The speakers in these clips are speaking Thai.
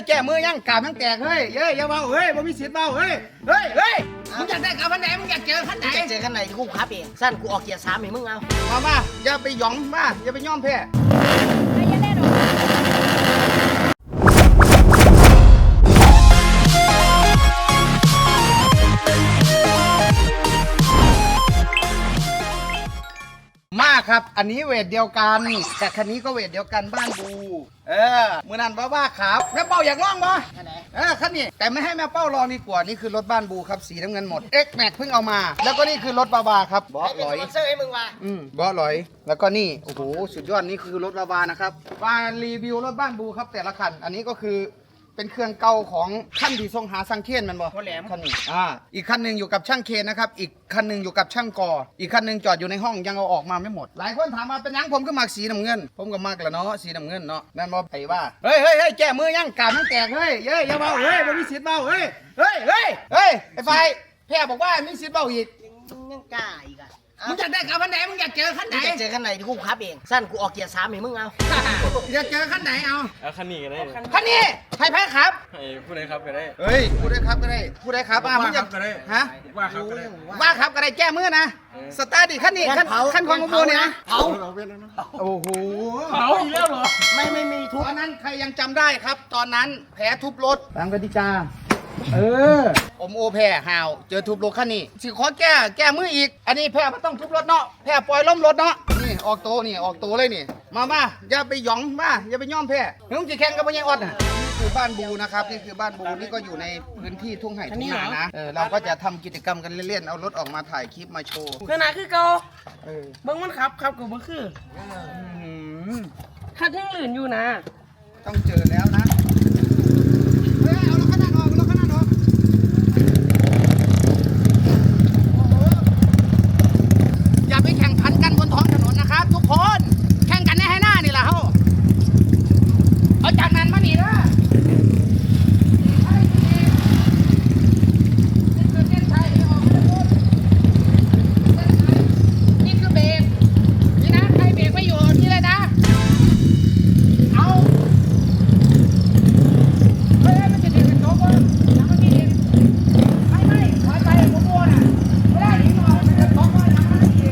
ยแก้มือยังกาบยังแตกเฮ้ยเฮ้ยอย่าเบาเฮ้ยบ่มีสิทธิ์เบาเฮ้ยเฮ้ยเฮ้ยมึงอยากได้กาบคันไหนมึงอยากเจอคันไหนจะเจอกันไหนที่กูขับเองสั้นกูออกเกียร์สามให้มึงเอามามาอย่าไปหยองมาอย่าไปย่อมแพ้ มาครับ อันนี้เวทเดียวกัน แต่คันนี้ก็เวทเดียวกันบ้านบูเออมือนันบ้าบ้าครับแม่เป้าอยากลองบ่อันไหนเออคันนี้แต่ไม่ให้แม่เป้าลองดีกว่านี่คือรถบ้านบูครับสีน้ำเงินหมด X Max เพิ่งเอามา แล้วก็นี่คือรถบาบาครับบอสเป็นลอยสปอนเซอร์ให้มึงว่ะอืมบอสลอย แล้วก็นี่โอ้โหสุดยอดนี่คือรถบาบานะครับมารีวิวรถบ้านบูครับแต่ละคันอันนี้ก็คือ เป็นเครื่องเก่าของท่านที่ทรงหาสังเคนแมันบ่หัวแหลม คันนี้อ่าอีกคันหนึ่งอยู่กับช่างเคนนะครับ อีกคันหนึ่งอยู่กับช่างกอ อีกคันหนึ่งจอดอยู่ในห้องยังเอาออกมาไม่หมด หลายคนถามมาเป็นหยังผมก็มักสีน้ำเงิน ผมก็มักแหละเนาะสีน้ำเงินเนาะแม่นบ่ไปว่าเฮ้ยเฮ้ยเฮ้ยแก้มือยังกาบยังแตกเฮ้ยเฮ้ยอย่าเบาเฮ้ยบ่มีสิทธิ์เบาเฮ้ยเฮ้ยเฮ้ยเฮ้ยไอ้ไฟแพ้บอกว่ามีสิทธิ์เบาอีก ยังกล้าอีกอะ มึงอยากได้กาบคันไหนมึงอยากเจอคันไหนจะเจอกันไหนที่กูขับเอง สั้นกูออกเกียร์สามให้มึงเอา อยากเจอคันไหนเอาเอาคันนี้ก็ได้คันนี้ใครแพ้ครับให้ผู้ใดครับก็ได้ เฮ้ยพูดได้ครับก็ได้พูดได้ครับอะมึงอยากว่าครับก็ได้ฮะว่าครับก็ได้ว่าครับก็ได้แก้มือนะสตาร์ทดิขั้นนี้ขั้นขั้นของโมเนี่ยนะเผาโอ้โหเผาอีกแล้วเหรอไม่ไม่มีทุตกอนนั้นใครยังจำได้ครับ ตอนนั้นแผลทุบรถตามกติกา เออ อมโอแพ้ห่าว เจอทุบรถขั้นนี้สิขอแก้แก้มืออีก อันนี้แพ้ไม่ต้องทุบรถเนาะแพ้ปล่อยล้มรถเนาะนี่ออกโตวนี่ออกโตวเลยนี่ มามาอย่าไปหยองมาอย่าไปย่อมแพ้มึงจะแข่งกับพญาออดน่ะนี่คือบ้านบูนะครับนี่คือบ้านบูนี่ก็อยู่ในพื้นที่ทุ่งไห่ทุ่งนานะเออเราก็จะทำกิจกรรมกันเล่นๆเอารถออกมาถ่ายคลิปมาโชว์ขนาดคือเก่าเออเบิ่งมันขับขับกับบ่คืออืมคัดยังลื่นอยู่นะ ต้องเจอแล้วนะเฮ้ยเอารถขนาดออกเอารถขนาดออกโอ้โหอย่าไปแข่งขันกันบนท้องถนนนะครับ ทุกคน แข่งกันในให้หน้านี่แหละเฮาเอาจากนั้นมานี่นะไอ้นี่นี่คือเส้นชัยที่ออกมาจากรถเส้นชัยนี่คือเบรกนี่นะใครเบรกไม่อยู่นี่เลยนะ เอาเฮ้ยมันจะดีเป็นโจ๊กวะยังไม่ดีไม่ไม่ถอยไปผมกลัวน่ะไม่ได้หนีมามันจะโจ๊กว่ายังไม่ดี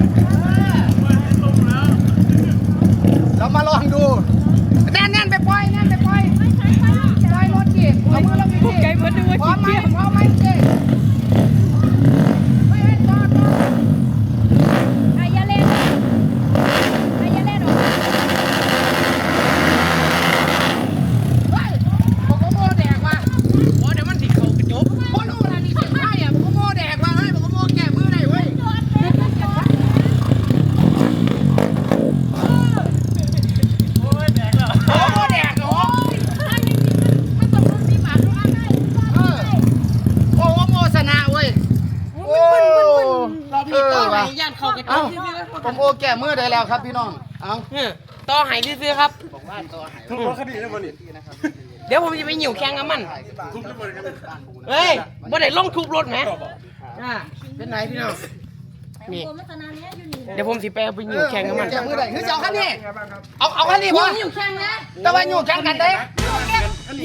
เรามาลองดู แน่นแน่นไปปล่อยแน่นไปปล่อยปล่อยรถดิเอามือลงดิ ไก่เพิ่นนึกว่า พร้อมไหม ขี้เกียจ พร้อมไหมเจ๊ไม่ให้จอดจอด อายาเล่นอายาเล่นออก เฮ้ยผมก็โม่แดกว่ะ โอ้เดี๋ยวมันสิเข้ากระจก พอรู้อะไรนี่เสียงไพ่อะผมก็โม่แดกว่ะเฮ้ยผมก็โม่แก้มือได้เว้ย โอ้ยแตกแล้ว ผมก็โม่แดกเหรอ มันตกลงที่หมาทุกอันได้ เออโอ้โหโมสนาเว้ย โอ้ เราพี่ต่อว่ะให้ย่านเข้ากระจเอ้ากซื่อๆผมโอแก้มือได้แล้วครับพี่น้อง เอ้าเออต่อให้ซื่อๆครับทุบรถคันนี้ได้บ่นี่เดี๋ยวผมจะไปหิวแข่งกับมันทุบได้บ่นี่ครับเฮ้ยบ่ได้ลงทุบรถไหมอ่าเป็นไหนพี่น้องนี่ผมลักษณะเนี้ยอยู่นี่เดี๋ยวผมสิไปเอาไปหิวแข่งกับมันแก้มือได้คือจะเอาคันนี้เอาเอาคันนี้พอหิวแข่งนะแต่ว่าอยู่แข่งกันเด้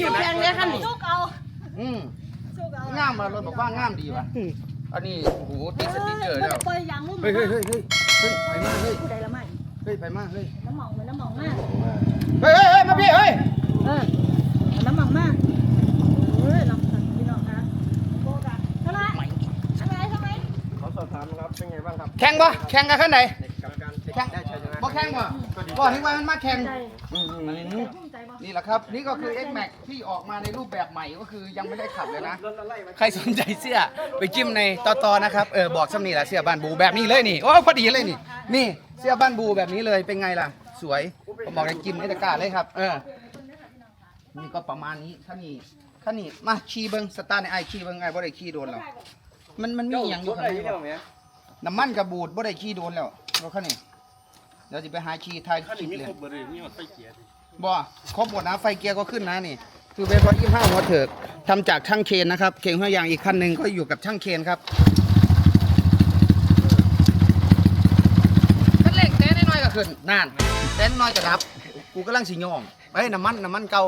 หิวแข่งเลยคันนี้สุกเอาอืมสุกเอางามมารถบอกว่างามดีว่ะ อันนี้โอ้โหติดสติ๊กเกอร์ไม่แล้วได้ปล่อยอย่างมุ่งเฮ้ยเฮ้ยเฮ้ยเฮ้ยเฮ้ยไปมาเฮ้ยผู้ใดละไม่เฮ้ยไปมาเฮ้ยน้ำหมองเหมือนน้ำหมองมากเฮ้ยเฮ้ยเฮ้ยมาพี่เฮ้ยเออน้ำหมองมากเฮ้ยลองสั่งพี่น้องคะโบกอะทำไมทำไมทำไมขอสอบถามครับเป็นไงบ้างครับแข่งปะแข่งกันขั้นไหนกรรมการแข่งได้ชัยชนะบ่แข่งปะบ่ถึงว่ามันมาแข่งใจอืมภูมิใจบ่ นี่แหละครับ นี่ก็คือ X Max ที่ออกมาในรูปแบบใหม่ก็คือยังไม่ได้ขับเลยนะ ใครสนใจเสื้อไปจิ้มในตอตอนะครับเออบอกซ้ำนี่แหละเสื้อบ้านบูแบบนี้เลยนี่โอ้พอดีเลยนี่ นี่เสื้อบ้านบูแบบนี้เลยเป็นไงล่ะ สวยผมบอกให้จิ้มในตะกร้าเลยครับ เออนี่ก็ประมาณนี้ท่านี่ท่านี่มาขี่เบิ้งสตาร์ในไอขี่เบิ้งไอ้บ่ได้ขี่โดนแล้วมันมันมีอย่างอยู่ข้างในบ่น้ำมันกระบูดบ่ได้ขี่โดนแล้วรถคันนี้เดี๋ยวจะไปหาขี่ทายคันคลินี้ปมีเลยคร บบ่เลยมีหมดไฟเกียร์บ่ครบหมดนะ ไฟเกียร์ก็ขึ้นนะนี่คือเบสบอลยี่ห้าหัวเถิกทำจากช่างเคนนะครับ เคนหัวอย่างอีกคันหนึ่งก็อยู่กับช่างเคนครับคันเร่งเต้นน้อยๆก็ขึ้นนั่นเต้นน้อยก็ดับ กูกำลังสิโยงเอ้ยน้ำมันน้ำมันเก่า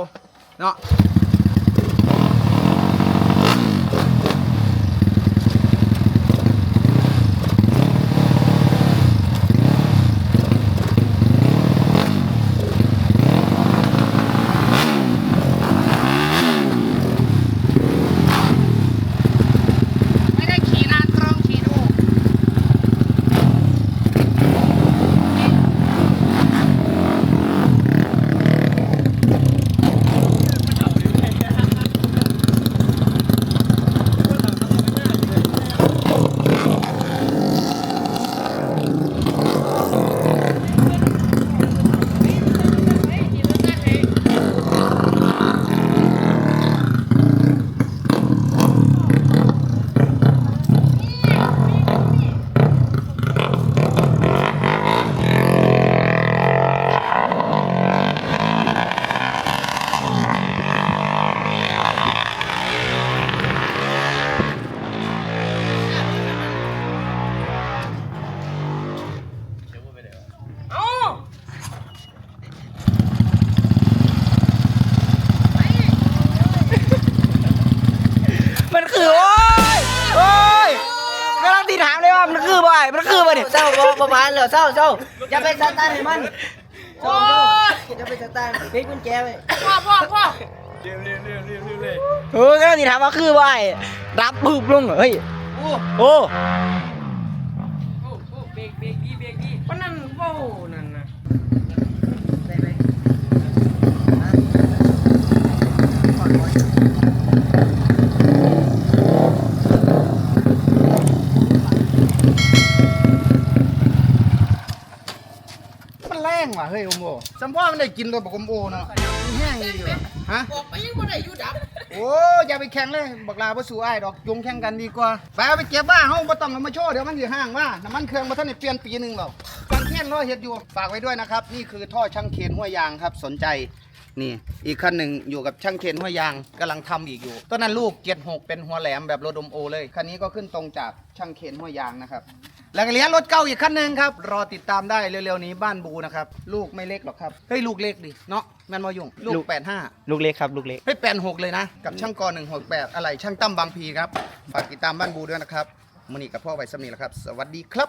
เนาะ คือบ่ไอ้มันคือบ่เนี่ยเศร้าบ่ประมาณเหรอเศร้าเศร้าอย่าไปสตาร์ทให้มันเศร้าเศร้าอย่าไปสตาร์ทปิดกุญแจไว้พ่อพ่อพ่อเออกำลังสิถามว่าคือบ่ไอ้รับบึบลงเฮ้ยโอ้มันนั่นเว้านั่นน่ะมันแรง ว่ะเฮ้ยโอมโอสัมพ่อมันได้กินตัวบอกโอมโอเนาะมันแห้งดีว่ฮะออกไปยังบ่ได้อยู่ดับโอ้อย่าไปแข่งเลยบักลาบ่สู้อ้ายดอกยงแข่งกันดีกว่าไปเอาไปเก็บว่าเฮาบ่ต้องเอามาโชว์เดี๋ยวมันสิห่างว่าน้ำมันเครื่องบ่ทันได้เปลี่ยนปีหนึงหรอกฟังเทียนรอเฮ็ดอยู่ฝากไว้ด้วยนะครับ นี่คือท่อช่างเคนห้วยยางครับ สนใจนี่ อีกคันหนึ่งอยู่กับช่างเคนห้วยยางกำลังทำอีกอยู่ตอนนั้นลูก76เป็นหัวแหลมแบบโรดมโอเลยคันนี้ก็ขึ้นตรงจากช่างเคนห้วยยางนะครับ แล้วก็เลี้ยงรถเก่าอีกคันหนึ่งครับ รอติดตามได้เร็วๆนี้บ้านบูนะครับ ลูกไม่เล็กหรอกครับ เฮ้ยลูกเล็กดิ เนาะแมนมอยุ่งลูก85 ลูกเล็กครับ ลูกเล็ก เฮ้ย86 เลยนะ กับช่างกอ168 อะไรช่างตั้มบางพีครับ ฝากติดตามบ้านบูด้วยนะครับมือนี้กับพ่อไว้สำนีแล้วครับ สวัสดีครับ